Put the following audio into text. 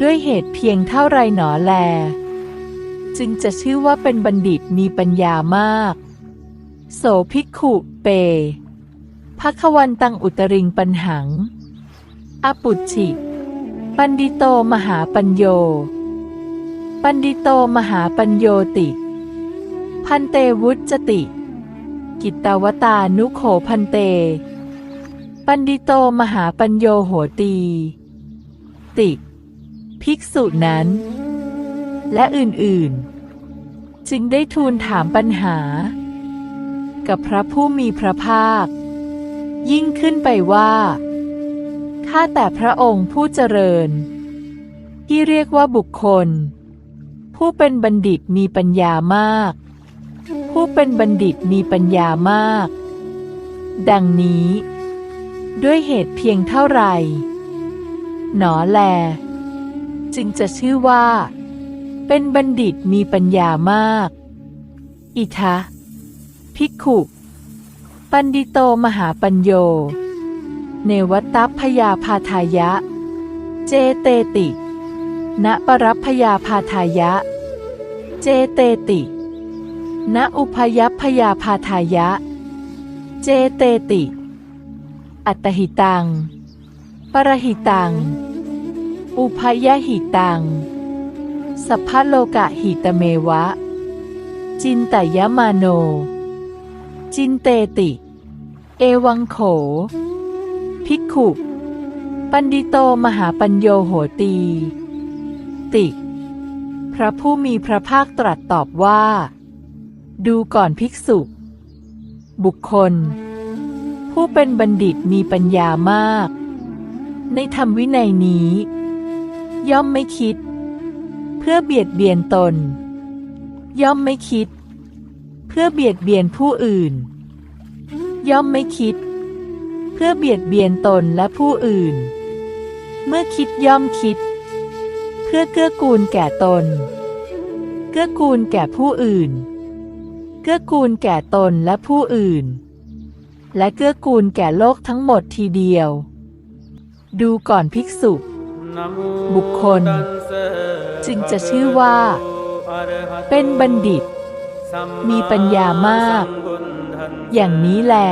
ด้วยเหตุเพียงเท่าไรหนอแล จึงจะชื่อว่าเป็นบัณฑิตมีปัญญามาก โสภิกขุเปภควันตังอุตริงปัญหัง อปุจิปันดิโตมหาปัญโย ปันดิโตมหาปัญโยติ พันเตวุจติ กิตตวตานุโขพันเต ปันดิโตมหาปัญโยโหตี ติ ภิกษุนั้น และอื่นๆ จึงได้ทูลถามปัญหา กับพระผู้มีพระภาค ยิ่งขึ้นไปว่า ข้าแต่พระองค์ผู้เจริญ ที่เรียกว่าบุคคล ผู้เป็นบัณฑิตมีปัญญามาก ผู้เป็นบัณฑิตมีปัญญามาก ดังนี้ ด้วยเหตุเพียงเท่าไหร่หนอแล จึงจะชื่อว่า เป็นบัณฑิตมีปัญญามาก อิทะภิกขุ ปันดิโตมหาปัญโย เนวัตตพยาพาทายะ เจเตติ ณปรับพยาพาทายะ เจเตติ ณอุพยัพพยาพาทายะ เจเตติ อัตหิตัง ปรหิตัง อุพยหิตัง สัพพะโลกะหิตเมวะ จินตยมาโน จินเตติ เอวังโข ภิกขุ ปันดิโตมหาปัญโยโหตี ติ พระผู้มีพระภาคตรัสตอบว่า ดูก่อนภิกษุ บุคคล ผู้เป็นบัณฑิตมีปัญญามาก ในธรรมวินัยนี้ ย่อมไม่คิด เพื่อเบียดเบียนตน ย่อมไม่คิด เพื่อเบียดเบียนผู้อื่น ย่อมไม่คิด เพื่อเบียดเบียนตนและผู้อื่น เมื่อคิดย่อมคิด เพื่อเกื้อกูลแก่ตน เกื้อกูลแก่ผู้อื่น เกื้อกูลแก่ตนและผู้อื่น และเกื้อกูลแก่โลกทั้งหมดทีเดียว ดูก่อนภิกษุ บุคคล จึงจะชื่อว่า เป็นบัณฑิต มีปัญญามาก อย่างนี้แหละ